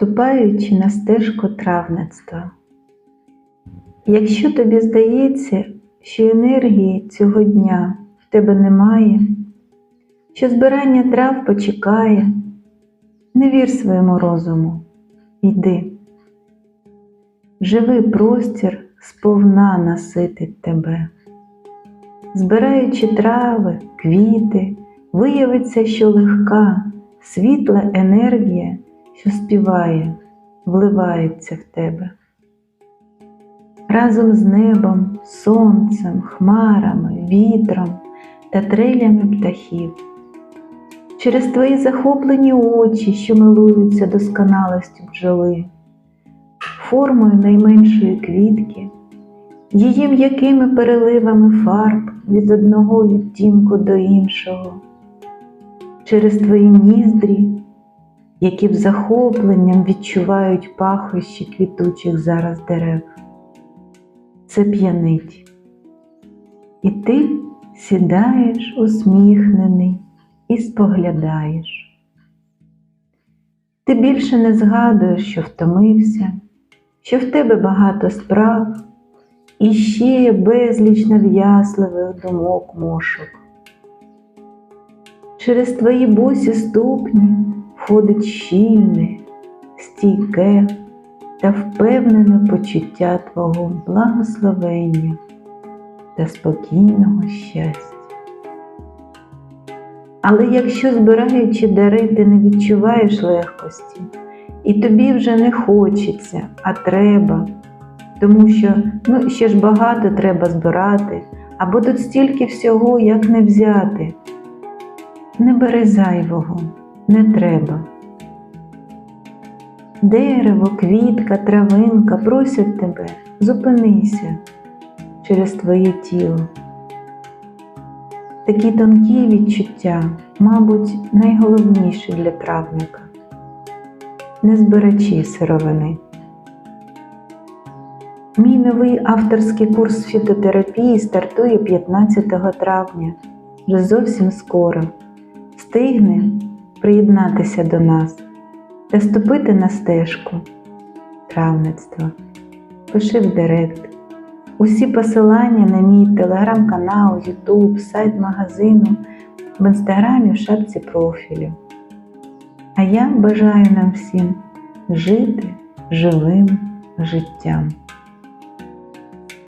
ступаючи на стежку травництва. Якщо тобі здається, що енергії цього дня в тебе немає, що збирання трав почекає, не вір своєму розуму, йди. Живий простір сповна наситить тебе. Збираючи трави, квіти, виявиться, що легка, світла енергія, що співає, вливається в тебе. Разом з небом, сонцем, хмарами, вітром та трелями птахів. Через твої захоплені очі, що милуються досконалостю бджоли, формою найменшої квітки, її м'якими переливами фарб від одного відтінку до іншого, через твої ніздрі, які б захопленням відчувають пахощі квітучих зараз дерев. Це п'янить. І ти сідаєш усміхнений і споглядаєш. Ти більше не згадуєш, що втомився, що в тебе багато справ і ще безліч нав'язливих думок мошок. Через твої босі ступні входить щільне, стійке та впевнене почуття Твого благословення та спокійного щастя. Але якщо збираючи дари, ти не відчуваєш легкості, і тобі вже не хочеться, а треба, тому що ну, ще ж багато треба збирати, або тут стільки всього, як не взяти. Не бери зайвого, не треба. Дерево, квітка, травинка просять тебе, зупинися через твоє тіло. Такі тонкі відчуття, мабуть, найголовніші для травника. Не збирачі сировини. Мій новий авторський курс фітотерапії стартує 15 травня, вже зовсім скоро. Встигне приєднатися до нас та ступити на стежку травництва. Пиши в Директ. Усі посилання на мій телеграм-канал, Ютуб, сайт магазину в інстаграмі в шапці профілю. А я бажаю нам всім жити живим життям.